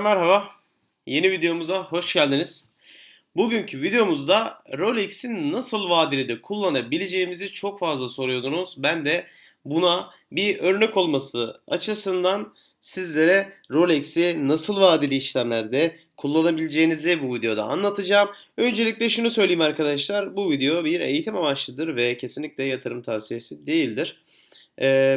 Merhaba, yeni videomuza hoş geldiniz. Bugünkü videomuzda Rolex'in nasıl vadeli de kullanabileceğimizi çok fazla soruyordunuz. Ben de buna bir örnek olması açısından sizlere Rolex'i nasıl vadeli işlemlerde kullanabileceğinizi bu videoda anlatacağım. Öncelikle şunu söyleyeyim arkadaşlar, bu video bir eğitim amaçlıdır ve kesinlikle yatırım tavsiyesi değildir.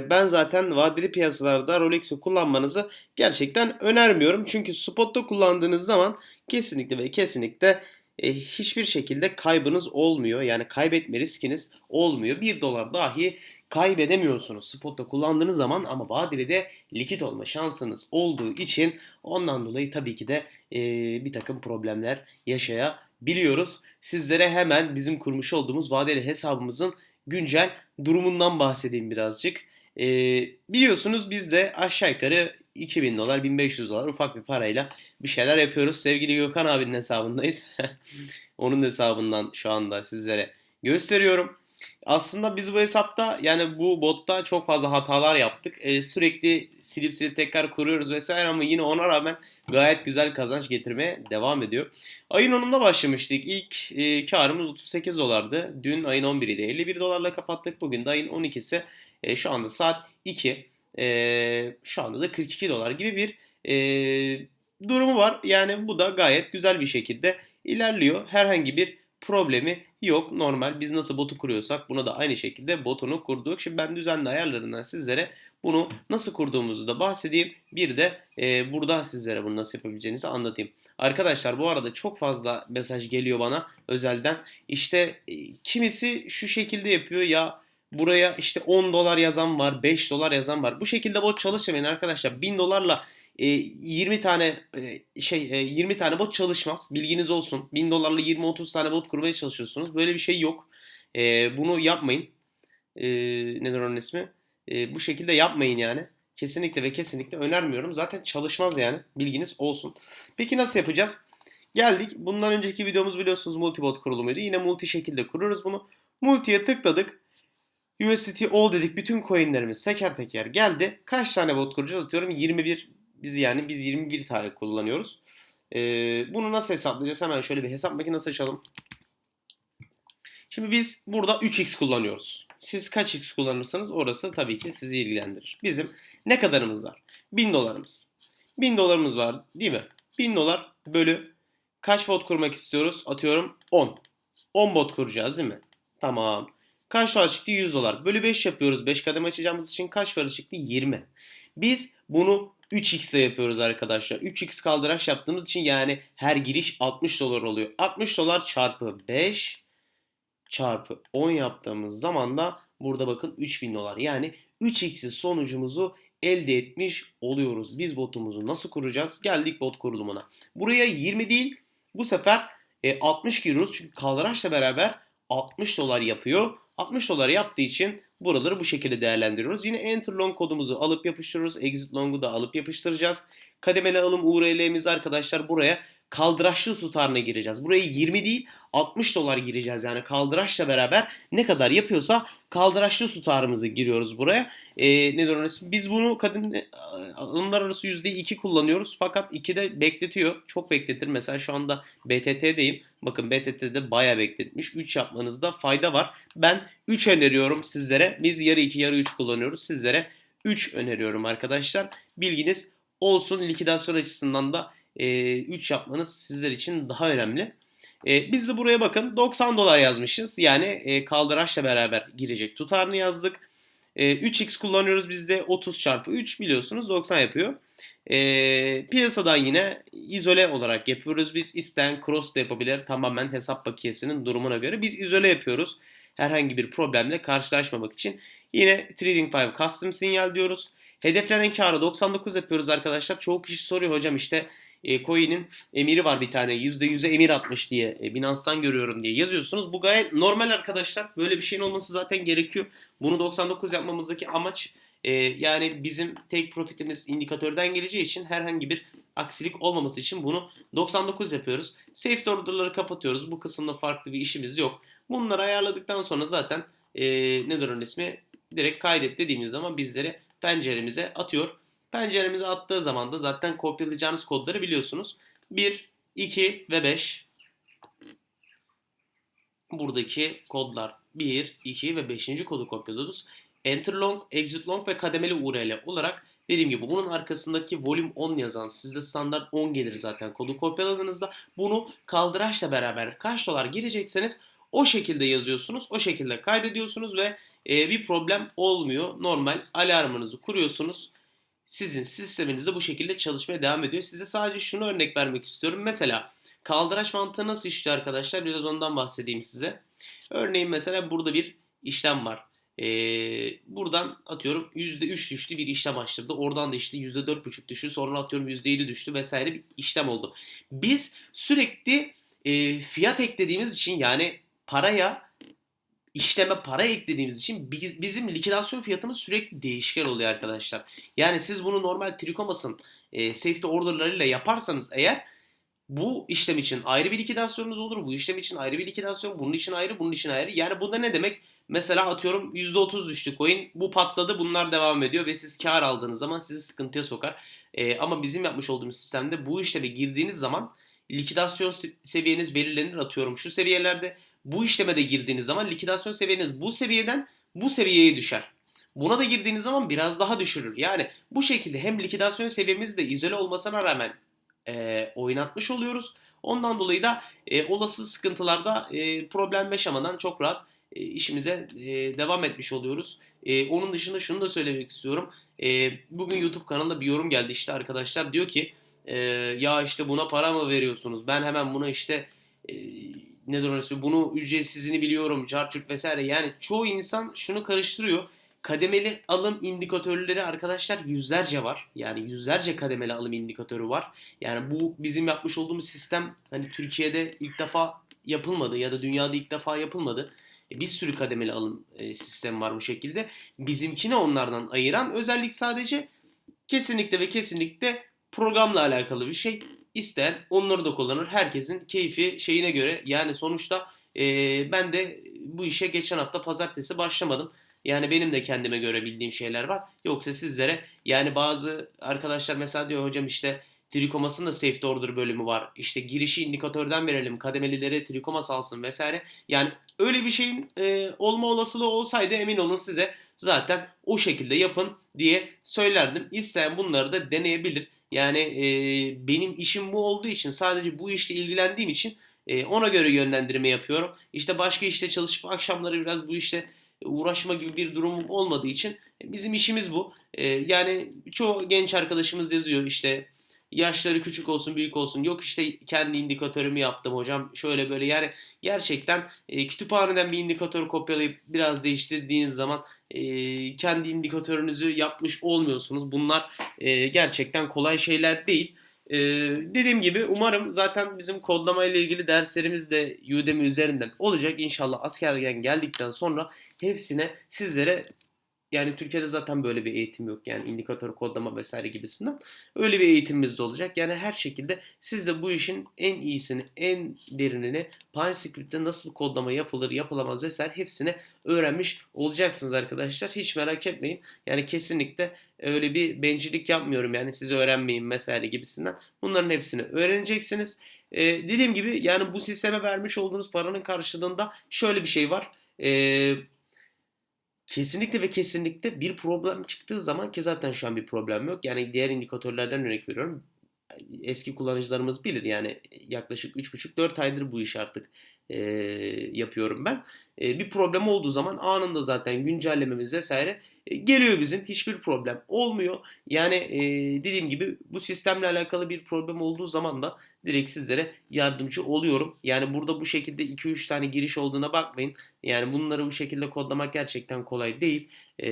Ben zaten vadeli piyasalarda Rolex'i kullanmanızı gerçekten önermiyorum. Çünkü spotta kullandığınız zaman kesinlikle ve kesinlikle hiçbir şekilde kaybınız olmuyor. Yani kaybetme riskiniz olmuyor. 1 dolar dahi kaybedemiyorsunuz spotta kullandığınız zaman ama vadeli de likit olma şansınız olduğu için ondan dolayı tabii ki de bir takım problemler yaşayabiliyoruz. Sizlere hemen bizim kurmuş olduğumuz vadeli hesabımızın güncel durumundan bahsedeyim birazcık. E, biliyorsunuz biz de aşağı yukarı 2000 dolar, 1500 dolar ufak bir parayla bir şeyler yapıyoruz. Sevgili Gökhan abinin hesabındayız. Onun hesabından şu anda sizlere gösteriyorum. Aslında biz bu hesapta yani bu botta çok fazla hatalar yaptık. Ee, sürekli silip silip tekrar kuruyoruz vesaire ama yine ona rağmen gayet güzel kazanç getirmeye devam ediyor. Ayın 10'unda başlamıştık. İlk e, karımız 38 dolardı. Dün ayın 11'iydi. 51 dolarla kapattık. Bugün de ayın 12'si. E, şu anda saat 2. E, şu anda da 42 dolar gibi bir e, durumu var. Yani bu da gayet güzel bir şekilde ilerliyor. Herhangi bir problemi yok. Normal biz nasıl botu kuruyorsak buna da aynı şekilde botunu kurduk. Şimdi ben düzenli ayarlarından sizlere bunu nasıl kurduğumuzu da bahsedeyim. Bir de e, burada sizlere bunu nasıl yapabileceğinizi anlatayım. Arkadaşlar bu arada çok fazla mesaj geliyor bana özelden. İşte e, kimisi şu şekilde yapıyor ya buraya işte 10 dolar yazan var, 5 dolar yazan var. Bu şekilde bot çalışmayın arkadaşlar. 1000 dolarla 20 tane şey 20 tane bot çalışmaz. Bilginiz olsun. 1000 dolarla 20-30 tane bot kurmaya çalışıyorsunuz. Böyle bir şey yok. Bunu yapmayın. Nedir onun ismi? Bu şekilde yapmayın yani. Kesinlikle ve kesinlikle önermiyorum. Zaten çalışmaz yani. Bilginiz olsun. Peki nasıl yapacağız? Geldik. Bundan önceki videomuz biliyorsunuz multibot kurulumuydu. Yine multi şekilde kururuz bunu. Multiye tıkladık. USDT all dedik. Bütün coinlerimiz teker teker geldi. Kaç tane bot kuracağız? Atıyorum 21 biz yani biz 21 tane kullanıyoruz. Ee, bunu nasıl hesaplayacağız? Hemen şöyle bir hesap makinesi açalım. Şimdi biz burada 3x kullanıyoruz. Siz kaç x kullanırsanız orası tabii ki sizi ilgilendirir. Bizim ne kadarımız var? 1000 dolarımız. 1000 dolarımız var değil mi? 1000 dolar bölü kaç bot kurmak istiyoruz? Atıyorum 10. 10 bot kuracağız değil mi? Tamam. Kaç dolar çıktı? 100 dolar. Bölü 5 yapıyoruz. 5 kademe açacağımız için kaç para çıktı? 20. Biz bunu 3x ile yapıyoruz arkadaşlar. 3x kaldıraç yaptığımız için yani her giriş 60 dolar oluyor. 60 dolar çarpı 5 çarpı 10 yaptığımız zaman da burada bakın 3000 dolar. Yani 3x'i sonucumuzu elde etmiş oluyoruz. Biz botumuzu nasıl kuracağız? Geldik bot kurulumuna. Buraya 20 değil bu sefer 60 e, giriyoruz. Çünkü kaldıraçla beraber 60 dolar yapıyor. 60 dolar yaptığı için buraları bu şekilde değerlendiriyoruz. Yine enter long kodumuzu alıp yapıştırıyoruz. Exit long'u da alıp yapıştıracağız. Kademeli alım URL'miz arkadaşlar buraya kaldıraçlı tutarına gireceğiz. Buraya 20 değil 60 dolar gireceğiz. Yani kaldıraçla beraber ne kadar yapıyorsa kaldıraçlı tutarımızı giriyoruz buraya. E, nedir onun ismi? Biz bunu kadın alımlar arası %2 kullanıyoruz. Fakat 2'de bekletiyor. Çok bekletir. Mesela şu anda BTT'deyim. Bakın BTT'de bayağı bekletmiş. 3 yapmanızda fayda var. Ben 3 öneriyorum sizlere. Biz yarı 2 yarı 3 kullanıyoruz. Sizlere 3 öneriyorum arkadaşlar. Bilginiz olsun. Likidasyon açısından da 3 yapmanız sizler için daha önemli. E, biz de buraya bakın 90 dolar yazmışız. Yani e, kaldıraçla beraber girecek tutarını yazdık. E, 3x kullanıyoruz biz de 30 çarpı 3 biliyorsunuz 90 yapıyor. E, piyasadan yine izole olarak yapıyoruz. Biz isten cross da yapabilir tamamen hesap bakiyesinin durumuna göre. Biz izole yapıyoruz. Herhangi bir problemle karşılaşmamak için. Yine Trading5 Custom sinyal diyoruz. Hedeflenen karı 99 yapıyoruz arkadaşlar. Çoğu kişi soruyor hocam işte e, emiri var bir tane. %100'e emir atmış diye. E, Binance'dan görüyorum diye yazıyorsunuz. Bu gayet normal arkadaşlar. Böyle bir şeyin olması zaten gerekiyor. Bunu 99 yapmamızdaki amaç e, yani bizim take profitimiz indikatörden geleceği için herhangi bir aksilik olmaması için bunu 99 yapıyoruz. Safe order'ları kapatıyoruz. Bu kısımda farklı bir işimiz yok. Bunları ayarladıktan sonra zaten e, nedir ismi? Direkt kaydet dediğimiz zaman bizlere penceremize atıyor. Penceremize attığı zaman da zaten kopyalayacağınız kodları biliyorsunuz. 1, 2 ve 5. Buradaki kodlar 1, 2 ve 5. kodu kopyalıyoruz. Enter long, exit long ve kademeli URL olarak dediğim gibi bunun arkasındaki volume 10 yazan sizde standart 10 gelir zaten kodu kopyaladığınızda bunu kaldıraçla beraber kaç dolar girecekseniz o şekilde yazıyorsunuz. O şekilde kaydediyorsunuz ve e, bir problem olmuyor. Normal alarmınızı kuruyorsunuz. Sizin sisteminizde bu şekilde çalışmaya devam ediyor. Size sadece şunu örnek vermek istiyorum. Mesela kaldıraç mantığı nasıl işliyor arkadaşlar? Biraz ondan bahsedeyim size. Örneğin mesela burada bir işlem var. Ee, buradan atıyorum %3 düştü bir işlem açtırdı. Oradan da işte %4,5 düştü. Sonra atıyorum %7 düştü vesaire bir işlem oldu. Biz sürekli e, fiyat eklediğimiz için yani paraya işleme para eklediğimiz için biz- bizim likidasyon fiyatımız sürekli değişken oluyor arkadaşlar. Yani siz bunu normal Trikomas'ın e, safety orderlarıyla yaparsanız eğer bu işlem için ayrı bir likidasyonunuz olur. Bu işlem için ayrı bir likidasyon. Bunun için ayrı, bunun için ayrı. Yani bu da ne demek? Mesela atıyorum %30 düştü coin. Bu patladı. Bunlar devam ediyor ve siz kar aldığınız zaman sizi sıkıntıya sokar. Ee, ama bizim yapmış olduğumuz sistemde bu işleme girdiğiniz zaman likidasyon se- seviyeniz belirlenir atıyorum. Şu seviyelerde bu işleme de girdiğiniz zaman likidasyon seviyeniz bu seviyeden bu seviyeye düşer. Buna da girdiğiniz zaman biraz daha düşürür. Yani bu şekilde hem likidasyon seviyemiz de izole olmasına rağmen e, oynatmış oluyoruz. Ondan dolayı da e, olası sıkıntılarda e, problem yaşamadan çok rahat e, işimize e, devam etmiş oluyoruz. E, onun dışında şunu da söylemek istiyorum. E, bugün YouTube kanalında bir yorum geldi işte arkadaşlar diyor ki e, ya işte buna para mı veriyorsunuz? Ben hemen buna işte e, nedir orası bunu ücretsizini biliyorum çarçurt vesaire yani çoğu insan şunu karıştırıyor kademeli alım indikatörleri arkadaşlar yüzlerce var. Yani yüzlerce kademeli alım indikatörü var. Yani bu bizim yapmış olduğumuz sistem hani Türkiye'de ilk defa yapılmadı ya da dünyada ilk defa yapılmadı. E, Bir sürü kademeli alım e, sistemi var bu şekilde. Bizimkini onlardan ayıran özellik sadece kesinlikle ve kesinlikle programla alakalı bir şey. İsteyen onları da kullanır. Herkesin keyfi şeyine göre. Yani sonuçta e, ben de bu işe geçen hafta pazartesi başlamadım. Yani benim de kendime göre bildiğim şeyler var. Yoksa sizlere yani bazı arkadaşlar mesela diyor hocam işte Trikomas'ın da safety order bölümü var. İşte girişi indikatörden verelim. Kademelilere trikomas alsın vesaire. Yani öyle bir şeyin e, olma olasılığı olsaydı emin olun size zaten o şekilde yapın diye söylerdim. İsteyen bunları da deneyebilir. Yani e, benim işim bu olduğu için sadece bu işle ilgilendiğim için e, ona göre yönlendirme yapıyorum. İşte başka işte çalışıp akşamları biraz bu işte uğraşma gibi bir durumum olmadığı için bizim işimiz bu. Ee, yani çoğu genç arkadaşımız yazıyor işte yaşları küçük olsun büyük olsun yok işte kendi indikatörümü yaptım hocam şöyle böyle yani gerçekten e, kütüphaneden bir indikatör kopyalayıp biraz değiştirdiğiniz zaman e, kendi indikatörünüzü yapmış olmuyorsunuz. Bunlar e, gerçekten kolay şeyler değil. Ee, dediğim gibi umarım zaten bizim kodlama ile ilgili derslerimiz de Udemy üzerinden olacak. İnşallah askergen geldikten sonra hepsine sizlere yani Türkiye'de zaten böyle bir eğitim yok. Yani indikatör kodlama vesaire gibisinden. Öyle bir eğitimimiz de olacak. Yani her şekilde siz de bu işin en iyisini, en derinini PyScript'te nasıl kodlama yapılır, yapılamaz vesaire hepsini öğrenmiş olacaksınız arkadaşlar. Hiç merak etmeyin. Yani kesinlikle öyle bir bencillik yapmıyorum. Yani siz öğrenmeyin vesaire gibisinden. Bunların hepsini öğreneceksiniz. Ee, dediğim gibi yani bu sisteme vermiş olduğunuz paranın karşılığında şöyle bir şey var. Ee, Kesinlikle ve kesinlikle bir problem çıktığı zaman ki zaten şu an bir problem yok. Yani diğer indikatörlerden örnek veriyorum. Eski kullanıcılarımız bilir yani yaklaşık 3,5-4 aydır bu işi artık e, yapıyorum ben. E, bir problem olduğu zaman anında zaten güncellememiz vesaire e, geliyor bizim. Hiçbir problem olmuyor. Yani e, dediğim gibi bu sistemle alakalı bir problem olduğu zaman da direkt sizlere yardımcı oluyorum. Yani burada bu şekilde 2-3 tane giriş olduğuna bakmayın. Yani bunları bu şekilde kodlamak gerçekten kolay değil. Ee,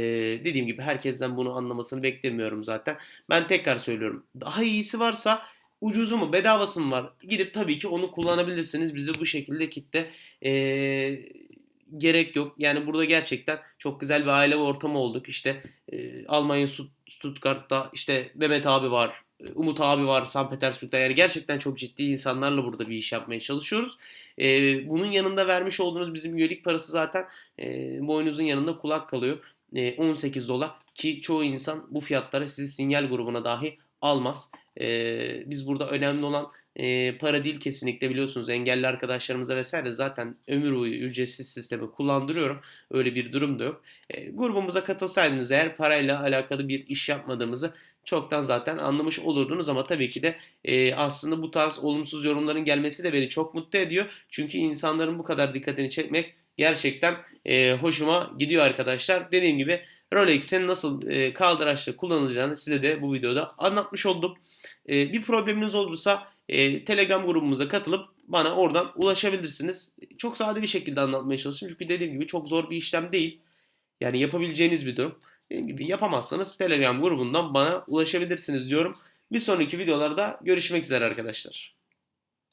dediğim gibi herkesten bunu anlamasını beklemiyorum zaten. Ben tekrar söylüyorum. Daha iyisi varsa ucuzu mu bedavası mı var? Gidip tabii ki onu kullanabilirsiniz. Bizi bu şekilde kitle ee, gerek yok. Yani burada gerçekten çok güzel bir aile ortamı olduk. İşte e, Almanya Stuttgart'ta işte Mehmet abi var. Umut abi var St. Petersburg'da yani gerçekten çok ciddi insanlarla burada bir iş yapmaya çalışıyoruz. Ee, bunun yanında vermiş olduğunuz bizim üyelik parası zaten e, boynuzun yanında kulak kalıyor. e, 18 dolar ki çoğu insan bu fiyatlara sizi sinyal grubuna dahi almaz. E, biz burada önemli olan e, para değil kesinlikle biliyorsunuz engelli arkadaşlarımıza vesaire zaten ömür boyu ücretsiz sistemi kullandırıyorum. Öyle bir durum da yok. E, grubumuza katılsaydınız eğer parayla alakalı bir iş yapmadığımızı çoktan zaten anlamış olurdunuz ama tabii ki de e, aslında bu tarz olumsuz yorumların gelmesi de beni çok mutlu ediyor. Çünkü insanların bu kadar dikkatini çekmek gerçekten e, hoşuma gidiyor arkadaşlar. Dediğim gibi Rolex'in nasıl e, kaldıraçla kullanılacağını size de bu videoda anlatmış oldum. E, bir probleminiz olursa e, Telegram grubumuza katılıp bana oradan ulaşabilirsiniz. Çok sade bir şekilde anlatmaya çalıştım. Çünkü dediğim gibi çok zor bir işlem değil. Yani yapabileceğiniz bir durum. Dediğim gibi yapamazsanız Telegram grubundan bana ulaşabilirsiniz diyorum. Bir sonraki videolarda görüşmek üzere arkadaşlar.